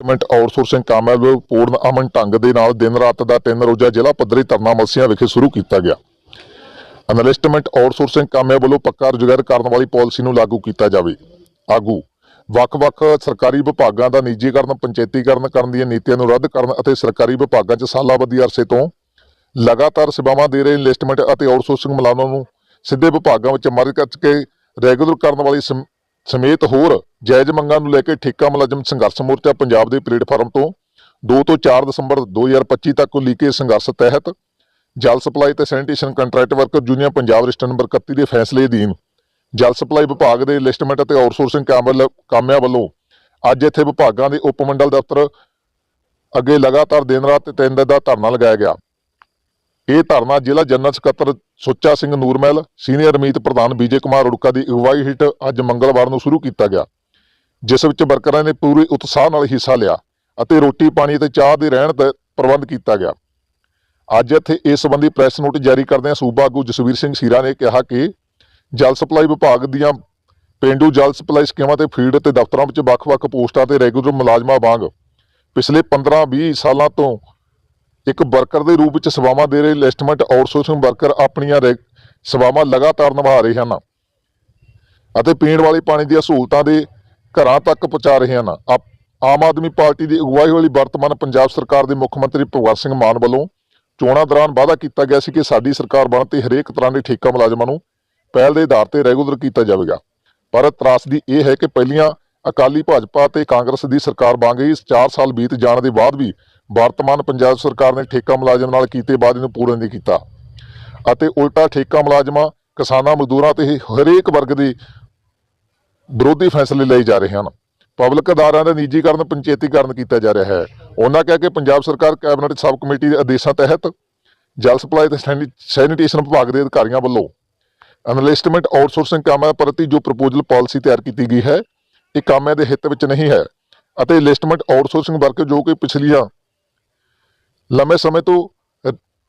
Management outsourcing ਕੰਮ ਪੂਰਨ ਅਮਨ ਢੰਗ ਦੇ ਨਾਲ ਦਿਨ ਰਾਤ ਦਾ ਤਿੰਨ ਰੋਜ਼ਾ ਜ਼ਿਲ੍ਹਾ ਪੱਧਰੀ ਧਰਨਾ ਮਲਸੀਆਂ ਵਿਖੇ ਸ਼ੁਰੂ ਕੀਤਾ ਗਿਆ। ਐਨਾਲਿਸਟਮੈਂਟ ਆਊਟਸੋਰਸਿੰਗ ਕਾਮਿਆਂ ਵੱਲੋਂ ਪੱਕਾ ਰੁਜ਼ਗਾਰ ਕਰਨ ਵਾਲੀ ਪਾਲਿਸੀ ਨੂੰ ਲਾਗੂ ਕੀਤਾ ਜਾਵੇ। ਆਗੂ, ਵੱਖ-ਵੱਖ ਸਰਕਾਰੀ ਵਿਭਾਗਾਂ ਦਾ ਨਿੱਜੀਕਰਨ, ਪੰਚਾਇਤੀਕਰਨ ਕਰਨ ਦੀਆਂ ਨੀਤੀਆਂ ਨੂੰ ਰੱਦ ਕਰਨ ਅਤੇ ਸਰਕਾਰੀ ਵਿਭਾਗਾਂ 'ਚ ਸਾਲਾਬੱਧੀ ਅਰਸੇ ਤੋਂ ਲਗਾਤਾਰ ਸੇਵਾਵਾਂ ਦੇ ਰਹੇ ਇਨਵੈਸਟਮੈਂਟ ਅਤੇ ਆਊਟਸੋਰਸਿੰਗ ਮੁਲਾਜ਼ਮਾਂ ਨੂੰ ਸਿੱਧੇ ਵਿਭਾਗਾਂ ਵਿੱਚ ਮਰਜ ਕਰਕੇ ਰੈਗੂਲਰ ਕਰਨ ਵਾਲੀ ਸਮੇਤ ਹੋਰ ਜਾਇਜ਼ ਮੰਗਾਂ ਨੂੰ ਲੈ ਕੇ ਠੇਕਾ ਮੁਲਾਜ਼ਮ ਸੰਘਰਸ਼ ਮੋਰਚਾ ਪੰਜਾਬ ਦੇ ਪਲੇਟਫਾਰਮ ਤੋਂ 2 ਤੋਂ 4 ਦਸੰਬਰ 2025 ਤੱਕ ਉਲੀਕੇ ਸੰਘਰਸ਼ ਤਹਿਤ ਜਲ ਸਪਲਾਈ ਤੇ sanitation contract worker union Punjab register number 31 ਦੇ ਫੈਸਲੇ ਅਧੀਨ ਜਲ ਸਪਲਾਈ ਵਿਭਾਗ ਦੇ ਲਿਸਟਮੈਂਟ ਅਤੇ ਆਊਟਸੋਰਸਿੰਗ ਕਾਮਲ ਕਾਮਿਆਂ ਵੱਲੋਂ ਅੱਜ ਇੱਥੇ ਵਿਭਾਗਾਂ ਦੇ ਉਪ ਮੰਡਲ ਦਫ਼ਤਰ ਅੱਗੇ ਲਗਾਤਾਰ ਦਿਨ ਰਾਤ ਤੇ ਤਿੰਨ ਦਾ ਧਰਨਾ ਲਗਾਇਆ ਗਿਆ। ਇਹ ਧਰਨਾ ਜ਼ਿਲ੍ਹਾ ਜਨਰਲ ਸਕੱਤਰ ਸੁੱਚਾ ਸਿੰਘ ਨੂਰਮਹਿਲ, ਸੀਨੀਅਰ ਅਮੀਤ ਪ੍ਰਧਾਨ ਵਿਜੇ ਕੁਮਾਰ ਉੜਕਾ ਦੀ ਅਗਵਾਈ ਹੇਠ ਅੱਜ ਮੰਗਲਵਾਰ ਨੂੰ ਸ਼ੁਰੂ ਕੀਤਾ ਗਿਆ, ਜਿਸ ਵਿੱਚ ਵਰਕਰਾਂ ਨੇ ਪੂਰੇ ਉਤਸ਼ਾਹ ਨਾਲ ਹਿੱਸਾ ਲਿਆ ਅਤੇ ਰੋਟੀ ਪਾਣੀ ਅਤੇ ਚਾਹ ਦੇ ਰਹਿਣ ਦਾ ਪ੍ਰਬੰਧ ਕੀਤਾ ਗਿਆ। ਅੱਜ ਇੱਥੇ ਇਸ ਸੰਬੰਧੀ ਪ੍ਰੈਸ ਨੋਟ ਜਾਰੀ ਕਰਦਿਆਂ ਸੂਬਾ ਆਗੂ ਜਸਵੀਰ ਸਿੰਘ ਸੀਰਾ ਨੇ ਕਿਹਾ ਕਿ ਜਲ ਸਪਲਾਈ ਵਿਭਾਗ ਦੀਆਂ ਪਿੰਡੂ ਜਲ ਸਪਲਾਈ ਸਕੀਮਾਂ ਤੇ ਫੀਲਡ ਤੇ ਦਫ਼ਤਰਾਂ ਵਿੱਚ ਵੱਖ-ਵੱਖ ਪੋਸਟਾਂ ਤੇ ਰੈਗੂਲਰ ਮੁਲਾਜ਼ਮਾਂ ਵਾਂਗ ਪਿਛਲੇ 15-20 ਸਾਲਾਂ ਤੋਂ ਇੱਕ ਵਰਕਰ ਦੇ ਰੂਪ ਵਿੱਚ ਸੇਵਾਵਾਂ ਦੇ ਰਹੇ ਲਿਸਟਮੈਂਟ ਆਊਟਸੋਰਸਿੰਗ ਵਰਕਰ ਆਪਣੀਆਂ ਸੇਵਾਵਾਂ ਲਗਾਤਾਰ ਨਿਭਾ ਰਹੇ ਹਨ ਅਤੇ ਪੀਣ ਵਾਲੇ ਪਾਣੀ ਦੀਆਂ ਸਹੂਲਤਾਂ ਦੇ ਘਰਾਂ ਤੱਕ ਪਹੁੰਚਾ ਰਹੇ ਹਨ। ਆਮ ਆਦਮੀ ਪਾਰਟੀ ਦੀ ਅਗਵਾਈ ਵਾਲੀ ਵਰਤਮਾਨ ਪੰਜਾਬ ਸਰਕਾਰ ਦੇ ਮੁੱਖ ਮੰਤਰੀ ਭਗਵੰਤ ਸਿੰਘ ਮਾਨ ਵੱਲੋਂ ਚੋਣਾਂ ਦੌਰਾਨ ਵਾਅਦਾ ਕੀਤਾ ਗਿਆ ਸੀ ਕਿ ਸਾਡੀ ਸਰਕਾਰ ਬਣ ਤੇ ਹਰੇਕ ਤਰ੍ਹਾਂ ਦੇ ਠੇਕਾ ਮੁਲਾਜ਼ਮਾਂ ਨੂੰ ਪਹਿਲ ਦੇ ਆਧਾਰ ਤੇ ਰੈਗੂਲਰ ਕੀਤਾ ਜਾਵੇਗਾ। ਪਰ ਤਰਾਸਦੀ ਇਹ ਹੈ ਕਿ ਪਹਿਲੀਆਂ ਅਕਾਲੀ ਭਾਜਪਾ ਤੇ ਕਾਂਗਰਸ ਦੀ ਸਰਕਾਰ ਬਣ ਗਈ 4 ਸਾਲ ਬੀਤ ਜਾਣ ਦੇ ਬਾਅਦ ਵੀ ਵਰਤਮਾਨ ਪੰਜਾਬ ਸਰਕਾਰ ਨੇ ਠੇਕਾ ਮੁਲਾਜ਼ਮ ਨਾਲ ਕੀਤੇ ਵਾਅਦੇ ਨੂੰ ਪੂਰਾ ਨਹੀਂ ਕੀਤਾ ਅਤੇ ਉਲਟਾ ਠੇਕਾ ਮੁਲਾਜ਼ਮਾਂ ਕਿਸਾਨਾਂ, ਮਜ਼ਦੂਰਾਂ ਤੇ ਹਰੇਕ ਵਰਗ ਦੇ ਵਿਰੋਧੀ ਫੈਸਲੇ ਲਏ ਜਾ ਰਹੇ ਹਨ। ਪਬਲਿਕ ਅਦਾਰਿਆਂ ਦਾ ਨਿੱਜੀਕਰਨ, ਪੰਚਾਇਤੀਕਰਨ ਕੀਤਾ ਜਾ ਰਿਹਾ ਹੈ। ਉਹਨਾਂ ਕਿਹਾ ਕਿ ਪੰਜਾਬ ਸਰਕਾਰ ਕੈਬਨਿਟ ਸਬ ਕਮੇਟੀ ਦੇ ਆਦੇਸ਼ਾਂ ਤਹਿਤ ਜਲ ਸਪਲਾਈ ਤੇ ਸੈਨੀ- ਸੈਨੀਟੇਸ਼ਨ ਵਿਭਾਗ ਦੇ ਅਧਿਕਾਰੀਆਂ ਵੱਲੋਂ ਅਨਲਿਸਟਮੈਂਟ ਆਊਟਸੋਰਸਿੰਗ ਕਾਮਾਂ ਪ੍ਰਤੀ ਜੋ ਪ੍ਰਪੋਜ਼ਲ ਪਾਲਿਸੀ ਤਿਆਰ ਕੀਤੀ ਗਈ ਹੈ, ਇਹ ਕਾਮਾਂ ਦੇ ਹਿੱਤ ਵਿੱਚ ਨਹੀਂ ਹੈ ਅਤੇ ਲਿਸਟਮੈਂਟ ਆਊਟਸੋਰਸਿੰਗ ਵਰਕ ਜੋ ਕਿ ਪਿਛਲੀਆਂ ਲੰਮੇ ਸਮੇਂ ਤੋਂ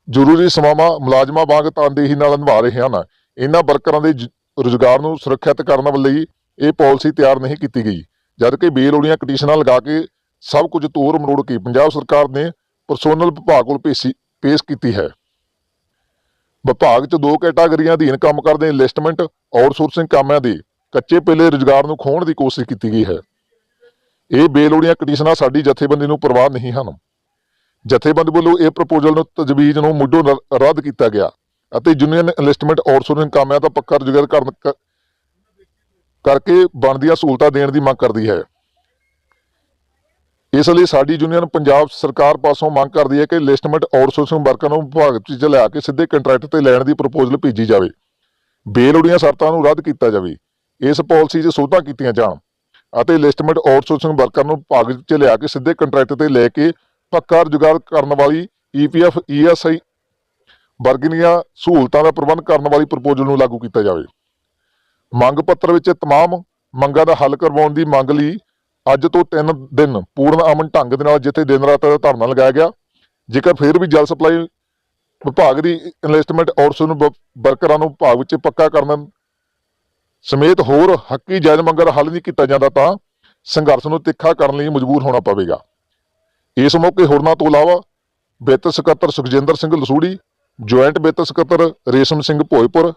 ਜ਼ਰੂਰੀ ਸੇਵਾਵਾਂ ਮੁਲਾਜ਼ਮਾਂ ਵਾਂਗ ਤਨਦੇਹੀ ਨਾਲ ਨਿਭਾ ਰਹੇ ਹਨ। ਇਹਨਾਂ ਵਰਕਰਾਂ ਦੇ ਜ- ਰੁਜ਼ਗਾਰ ਨੂੰ ਸੁਰੱਖਿਅਤ ਕਰਨ ਲਈ ਇਹ ਪਾਲਿਸੀ ਤਿਆਰ ਨਹੀਂ ਕੀਤੀ ਗਈ। ਜਦਕਿ ਬੇਲੋੜੀਆਂ ਕਟੀਸ਼ਨਾਂ ਲਗਾ ਕੇ ਸਭ ਕੁਝ ਤੋੜ ਮਰੋੜ ਕੇ ਪੰਜਾਬ ਸਰਕਾਰ ਨੇ ਪਰਸੋਨਲ ਵਿਭਾਗ ਕੋਲ ਪੇਸ਼ੀ, ਪੇਸ਼ ਕੀਤੀ ਹੈ। ਵਿਭਾਗ 'ਚ ਦੋ ਕੈਟਾਗਰੀਆਂ ਅਧੀਨ ਕੰਮ ਕਰਦੇ ਲਿਸਟਮੈਂਟ ਆਊਟਸੋਰਸਿੰਗ ਕਾਮਾਂ ਦੇ ਕੱਚੇ ਪੇਲੇ ਰੁਜ਼ਗਾਰ ਨੂੰ ਖੋਹਣ ਦੀ ਕੋਸ਼ਿਸ਼ ਕੀਤੀ ਗਈ ਹੈ। ਇਹ ਬੇਲੋੜੀਆਂ ਕਟੀਸ਼ਨਾਂ ਸਾਡੀ ਜਥੇਬੰਦੀ ਨੂੰ ਪਰਵਾਹ ਨਹੀਂ ਹਨ। ਜਥੇਬੰਦ ਵੱਲੋਂ ਇਹ ਪ੍ਰਪੋਜ਼ਲ ਨੂੰ ਤਜਵੀਜ਼ ਨੂੰ ਮੁੱਢੋਂ ਰੱਦ ਕੀਤਾ ਗਿਆ ਅਤੇ ਯੂਨੀਅਨ ਇਨਵੈਸਟਮੈਂਟ ਆਊਟਸੋਰਸਿੰਗ ਕਾਮਿਆਂ ਦਾ ਪੱਕਾ ਰੁਜ਼ਗਾਰ ਕਰਨ ਕਰਕੇ ਬਣਦੀਆਂ ਸਹੂਲਤਾਂ ਦੇਣ ਦੀ ਮੰਗ ਕਰਦੀ ਹੈ। ਇਸ ਲਈ ਸਾਡੀ ਯੂਨੀਅਨ ਪੰਜਾਬ ਸਰਕਾਰ ਪਾਸੋਂ ਮੰਗ ਕਰਦੀ ਹੈ ਕਿ ਲਿਸਟਮੈਂਟ ਆਊਟਸੋਰਸਿੰਗ ਵਰਕਰਾਂ ਨੂੰ ਵਿਭਾਗ ਵਿੱਚ ਲਿਆ ਕੇ ਸਿੱਧੇ ਕੰਟਰੈਕਟ ਤੇ ਲੈਣ ਦੀ ਪ੍ਰਪੋਜ਼ਲ ਭੇਜੀ ਜਾਵੇ। ਬੇਲੋੜੀਆਂ ਸ਼ਰਤਾਂ ਨੂੰ ਰੱਦ ਕੀਤਾ ਜਾਵੇ। ਇਸ ਪਾਲਿਸੀ 'ਚ ਸੋਧਾਂ ਕੀਤੀਆਂ ਜਾਣ ਅਤੇ ਲਿਸਟਮੈਂਟ ਆਊਟਸੋਰਸਿੰਗ ਵਰਕਰ ਨੂੰ ਵਿਭਾਗ ਵਿੱਚ ਲਿਆ ਕੇ ਸਿੱਧੇ ਕੰਟਰੈਕਟ ਤੇ ਲੈ ਕੇ ਪੱਕਾ ਰੁਜ਼ਗਾਰ ਕਰਨ ਵਾਲੀ E ਈਪੀਐਫ ਈਐਸਆਈ ਵਰਗੀਆਂ ਸਹੂਲਤਾਂ ਦਾ ਪ੍ਰਬੰਧ ਕਰਨ ਵਾਲੀ ਪ੍ਰਪੋਜ਼ਲ ਨੂੰ ਲਾਗੂ ਕੀਤਾ ਜਾਵੇ ਮੰਗ ਪੱਤਰ ਵਿੱਚ तमाम ਮੰਗਾਂ ਦਾ ਹੱਲ ਕਰਵਾਉਣ ਦੀ ਮੰਗ ਲਈ ਅੱਜ ਤੋਂ 3 ਦਿਨ ਪੂਰਨ ਅਮਨ ਢੰਗ ਦੇ ਨਾਲ ਜਿੱਥੇ ਦਿਨ ਰਾਤ ਦਾ ਧਰਨਾ ਲਗਾਇਆ ਗਿਆ ਜੇਕਰ ਫਿਰ ਵੀ ਜਲ ਸਪਲਾਈ ਵਿਭਾਗ ਦੀ ਇਨਵੈਸਟਮੈਂਟ ਆਊਟਸੋਰਸਿੰਗ ਵ- ਵਰਕਰਾਂ ਨੂੰ ਵਿਭਾਗ ਵਿੱਚ ਪੱਕਾ ਕਰਨ ਸਮੇਤ ਹੋਰ ਹੱਕੀ ਜਾਇਜ਼ ਮੰਗਾਂ ਦਾ ਹੱਲ ਨਹੀਂ ਕੀਤਾ ਜਾਂਦਾ ਤਾਂ ਸੰਘਰਸ਼ ਨੂੰ ਤਿੱਖਾ ਕਰਨ ਲਈ ਮਜਬੂਰ ਹੋਣਾ ਪਵੇਗਾ ਇਸ ਮੌਕੇ ਹੋਰਨਾਂ ਤੋਂ ਇਲਾਵਾ ਵਿੱਤ ਸਕੱਤਰ ਸੁਖਜਿੰਦਰ ਸਿੰਘ ਲਸੂੜੀ, ਜੁਆਇੰਟ ਵਿੱਤ ਸਕੱਤਰ ਰੇਸ਼ਮ ਸਿੰਘ ਭੋਜਪੁਰ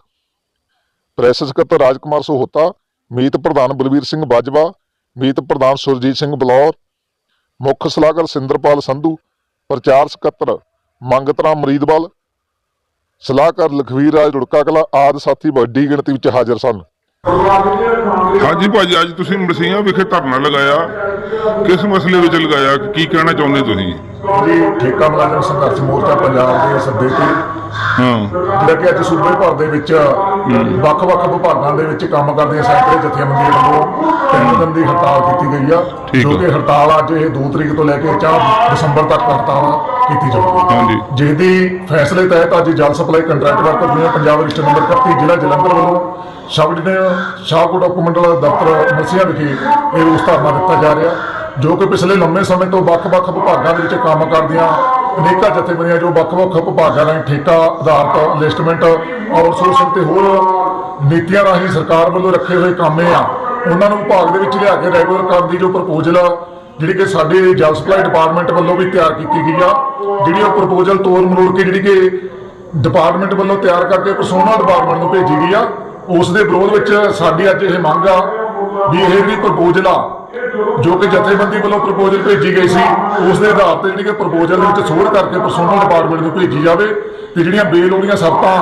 ਪ੍ਰੈਸ ਸਕੱਤਰ ਰਾਜਕੁਮਾਰ ਸੋਹਤਾ, ਮੀਤ ਪ੍ਰਧਾਨ ਬਲਵੀਰ ਸਿੰਘ ਬਾਜਵਾ, ਮੀਤ ਪ੍ਰਧਾਨ ਸੁਰਜੀਤ ਸਿੰਘ ਬਲੌਰ, ਮੁੱਖ ਸਲਾਹਕਾਰ ਸਿੰਦਰਪਾਲ ਸੰਧੂ, ਪ੍ਰਚਾਰ ਸਕੱਤਰ ਮੰਗਤਰਾਮ ਮਰੀਦਵਾਲ, ਸਲਾਹਕਾਰ ਲਖਵੀਰ ਰਾਜ ਰੁੜਕਾ ਕਲਾ ਆਦਿ ਸਾਥੀ ਵੱਡੀ ਗਿਣਤੀ ਵਿੱਚ ਹਾਜ਼ਰ ਸਨ। ਹਾਂਜੀ ਭਾਜੀ ਅੱਜ ਤੁਸੀਂ ਮਸੀਆਂ ਵਿਖੇ ਧਰਨਾ ਲਗਾਇਆ। ਕਿਸ ਮਸਲੇ ਵਿੱਚ ਲਗਾਇਆ? ਕੀ ਕਹਿਣਾ ਚਾਹੁੰਦੇ ਤੁਸੀਂ? ਜੀ ਠੇਕਾ ਮੁਲਾਜ਼ਮ ਸੰਘਰਸ਼ ਮੋਰਚਾ ਪੰਜਾਬ ਦੇ ਸੱਦੇ ਤੇ ਹਾਂ। ਜਿਹੜਾ ਕਿ ਅੱਜ ਸੂਬੇ ਭਰ ਦੇ ਵਿੱਚ ਵੱਖ-ਵੱਖ ਵਿਭਾਗਾਂ ਦੇ ਵਿੱਚ ਕੰਮ ਕਰਦੀਆਂ ਸੈਂਕੜੇ ਜਥੇਬੰਦੀਆਂ ਵੱਲੋਂ ਤਿੰਨ ਦਿਨ ਦੀ ਹੜਤਾਲ ਕੀਤੀ ਗਈ ਆ ਜੋ। ਕਿ ਹੜਤਾਲ ਅੱਜ ਇਹ 2 ਤਰੀਕ ਤੋਂ ਲੈ ਕੇ 4 ਦਸੰਬਰ ਤੱਕ ਹੜਤਾਲ ਕੀਤੀ ਜਾਊਗੀ ਹਾਂਜੀ ਜਿਸ ਦੀ ਫੈਸਲੇ ਤਹਿਤ ਅੱਜ ਜਲ supply contract worker union Punjab register number 31 ਜ਼ਿਲ੍ਹਾ ਜਲੰਧਰ ਵੱਲੋਂ ਸਬ ਡਿਵੀਜ਼ਨ ਸ਼ਾਹਕੋਟ ਉਪਮੰਡਲ ਦਫ਼ਤਰ ਮਰਸੀਆਂ ਵਿਖੇ ਇਹ ਰੋਸ ਧਰਨਾ ਦਿੱਤਾ ਜਾ ਰਿਹਾ ਜੋ ਕਿ ਪਿਛਲੇ ਲੰਮੇ ਸਮੇਂ ਤੋਂ ਵੱਖ-ਵੱਖ ਵਿਭਾਗਾਂ ਦੇ ਵਿੱਚ ਕੰਮ ਕਰਦੀਆਂ ਅਨੇਕਾਂ ਜਥੇਬੰਦੀਆਂ ਜੋ ਵੱਖ-ਵੱਖ ਵਿਭਾਗਾਂ ਰਾਹੀਂ ਠੇਕਾ ਆਧਾਰਿਤ ਲਿਸਟਮੈਂਟ ਆਊਟਸੋਰਸਿੰਗ ਤੇ ਹੋਰ ਨੀਤੀਆਂ ਰਾਹੀਂ ਸਰਕਾਰ ਵੱਲੋਂ ਰੱਖੇ ਹੋਏ ਕੰਮ ਆ ਉਹਨਾਂ ਨੂੰ ਵਿਭਾਗ ਦੇ ਵਿੱਚ ਲਿਆ ਕੇ ਰੈਗੂਲਰ ਕਰਨ ਦੀ ਜੋ ਪ੍ਰਪੋਜ਼ਲ ਆ, ਜਿਹੜੀ ਕਿ ਸਾਡੇ ਜਲ ਸਪਲਾਈ ਡਿਪਾਰਟਮੈਂਟ ਵੱਲੋਂ ਵੀ ਤਿਆਰ ਕੀਤੀ ਗਈ ਆ, ਜਿਹੜੀ ਉਹ ਪ੍ਰਪੋਜ਼ਲ ਤੋੜ ਮਰੋੜ ਕੇ ਜਿਹੜੀ ਕਿ ਡਿਪਾਰਟਮੈਂਟ ਵੱਲੋਂ ਤਿਆਰ ਕਰਕੇ ਪਰਸੋਨਾ ਡਿਪਾਰਟਮੈਂਟ ਨੂੰ ਭੇਜੀ ਗਈ ਆ, ਉਸ ਦੇ ਵਿਰੋਧ ਵਿੱਚ ਸਾਡੀ ਅੱਜ ਇਹ ਮੰਗ ਆ ਵੀ ਇਹ ਜਿਹੜੀ ਪ੍ਰਪੋਜ਼ਲ ਆ ਜੋ ਕਿ ਜਥੇਬੰਦੀ ਵੱਲੋਂ ਪ੍ਰਪੋਜ਼ਲ ਭੇਜੀ ਗਈ ਸੀ ਉਸ ਦੇ ਆਧਾਰ ਤੇ ਜਿਹੜੀ ਕਿ ਪ੍ਰਪੋਜ਼ਲ ਦੇ ਵਿੱਚ ਸੋਧ ਕਰਕੇ ਪਰਸੋਨਲ ਡਿਪਾਰਟਮੈਂਟ ਨੂੰ ਭੇਜੀ ਜਾਵੇ ਤੇ ਜਿਹੜੀਆਂ ਬੇਲੋੜੀਆਂ ਸ਼ਰਤਾਂ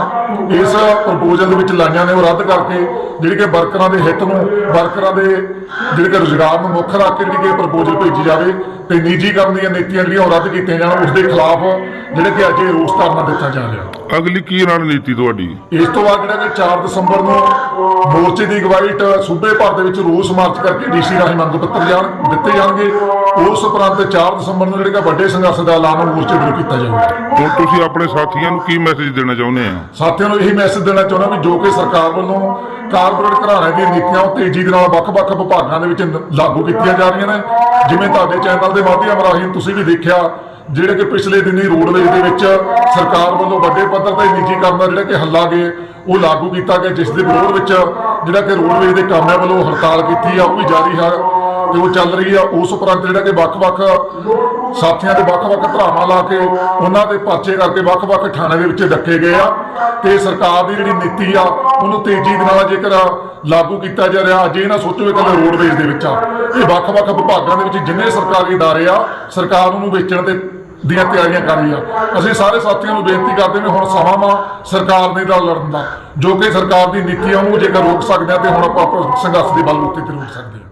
ਇਸ ਪ੍ਰਪੋਜ਼ਲ ਦੇ ਵਿੱਚ ਲਾਈਆਂ ਨੇ ਉਹ ਰੱਦ ਕਰਕੇ ਜਿਹੜੀ ਕਿ ਵਰਕਰਾਂ ਦੇ ਹਿੱਤ ਨੂੰ ਵਰਕਰਾਂ ਦੇ ਜਿਹੜੇ ਕਿ ਰੁਜ਼ਗਾਰ ਨੂੰ ਮੁੱਖ ਰੱਖ ਕੇ ਜਿਹੜੀ ਕਿ ਪ੍ਰਪੋਜ਼ਲ ਭੇਜੀ ਜਾਵੇ ਤੇ ਨਿੱਜੀਕਰਨ ਦੀਆਂ ਨੀਤੀਆਂ ਜਿਹੜੀਆਂ ਉਹ ਰੱਦ ਕੀਤੀਆਂ ਜਾਣ ਉਸ ਦੇ ਖਿਲਾਫ ਜਿਹੜੇ ਕਿ ਅੱਜ ਇਹ ਰੋਸ ਧਰਨਾ ਦਿੱਤਾ ਜਾ ਰਿਹਾ। ਅਗਲੀ ਕੀ ਰਣਨੀਤੀ ਤੁਹਾਡੀ? ਇਸ ਤੋਂ ਬਾਅਦ ਜਿਹੜਾ ਕਿ 4 ਦਸੰਬਰ ਨੂੰ ਮੋਰਚੇ ਦੀ ਅਗਵਾਈ ਟ- ਸੂਬੇ ਭਰ ਦੇ ਵਿੱਚ ਰੋਸ ਮਾਰਚ ਕਰਕੇ ਡੀਸੀ ਰਾਹੀਂ ਮੰਗ ਪੱਤਰ ਜਾਣ ਦਿੱਤੇ ਜਾਣਗੇ ਉਸ ਉਪਰੰਤ 4 ਦਸੰਬਰ ਨੂੰ ਜਿਹੜੇ ਕਿ ਵੱਡੇ ਸੰਘਰਸ਼ ਦਾ ਐਲਾਨ ਮੋਰਚੇ ਵੱਲੋਂ ਕੀਤਾ ਜਾਊਗਾ। ਹੁਣ ਤੁਸੀਂ ਆਪਣੇ ਸਾਥੀਆਂ ਨੂੰ ਕੀ ਮੈਸੇਜ ਦੇਣਾ ਚਾਹੁੰਦੇ ਆ ਸਾਥੀਆਂ ਨੂੰ ਇਹੀ ਮੈਸੇਜ ਦੇਣਾ ਚਾਹੁੰਦਾ ਵੀ ਜੋ ਕਿ ਸਰਕਾਰ ਵੱਲੋਂ ਕਾਰਪੋਰੇਟ ਘਰਾਣੇ ਦੀਆਂ ਨੀਤੀਆਂ ਉਹ ਤੇਜ਼ੀ ਦੇ ਨਾਲ ਵੱਖ-ਵੱਖ ਵਿਭਾਗਾਂ ਦੇ ਵਿੱਚ ਲਾਗੂ ਕੀਤੀਆਂ ਜਾ ਰਹੀਆਂ ਨੇ। ਜਿਵੇਂ ਤੁਹਾਡੇ ਚੈਨਲ ਦੇ ਮਾਧਿਅਮ ਰਾਹੀਂ ਤੁਸੀਂ ਵੀ ਦੇਖਿਆ ਜਿਹੜੇ ਕਿ ਪਿਛਲੇ ਦਿਨੀ ਰੋਡਵੇਜ਼ ਦੇ ਵਿੱਚ ਸਰਕਾਰ ਵੱਲੋਂ ਵੱਡੇ ਪੱਧਰ ਤੇ ਨਿੱਜੀਕਰਨ ਦਾ ਜਿਹੜਾ ਕਿ ਹੱਲਾ ਗਏ ਉਹ ਲਾਗੂ ਕੀਤਾ ਗਿਆ ਜਿਸ ਦੇ ਵਿਰੋਧ ਵਿੱਚ ਜਿਹੜਾ ਕਿ ਰੋਡਵੇਜ਼ ਦੇ ਕਾਮਿਆਂ ਵੱਲੋਂ ਹੜਤਾਲ ਕੀਤੀ ਆ ਉਹ ਵੀ ਜਾਰੀ ਹੈ। ਤੇ ਉਹ ਚੱਲ ਰਹੀ ਆ ਉਸ ਉਪਰੰਤ ਜਿਹੜਾ ਕਿ ਵੱਖ-ਵੱਖ ਸਾਥੀਆਂ ਦੇ ਵੱਖ-ਵੱਖ ਧਰਾਵਾਂ ਲਾ ਕੇ ਉਹਨਾਂ ਦੇ ਪਰਚੇ ਕਰਕੇ ਵੱਖ-ਵੱਖ ਥਾਣੇ ਦੇ ਵਿੱਚ ਡੱਕੇ ਗਏ ਆ ਤੇ ਸਰਕਾਰ ਦੀ ਜਿਹੜੀ ਨੀਤੀ ਆ ਉਹਨੂੰ ਤੇਜ਼ੀ ਦੇ ਨਾਲ ਜੇਕਰ ਲਾਗੂ ਕੀਤਾ ਜਾ ਰਿਹਾ ਅੱਜ ਇਹ ਨਾ ਸੋਚੋ ਇਹ ਕੱਲੇ ਰੋਡਵੇਜ਼ ਦੇ ਵਿੱਚ ਆ ਇਹ ਵੱਖ-ਵੱਖ ਵਿਭਾਗਾਂ ਦੇ ਵਿੱਚ ਜਿੰਨੇ ਸਰਕਾਰੀ ادارے ਆ ਸਰਕਾਰ ਉਹਨੂੰ ਵੇਚਣ ਤੇ ਦੀਆਂ ਤਿਆਰੀਆਂ ਕਰ ਰਹੀ ਆ ਅਸੀਂ ਸਾਰੇ ਸਾਥੀਆਂ ਨੂੰ ਬੇਨਤੀ ਕਰਦੇ ਵੀ ਹੁਣ ਸਮਾਂ ਵਾ ਸਰਕਾਰ ਦੇ ਨਾਲ ਲੜਨ ਦਾ ਜੋ ਕਿ ਸਰਕਾਰ ਦੀ ਨੀਤੀ ਆ ਉਹਨੂੰ ਜੇਕਰ ਰੋਕ ਸਕਦੇ ਆ ਤੇ ਹੁਣ ਆਪਾਂ ਆਪਾਂ ਸੰਘਰਸ਼ ਦੀ ਬਲਬੂਤੇ ਤੇ ਰੋਕ ਸਕਦੇ ਆ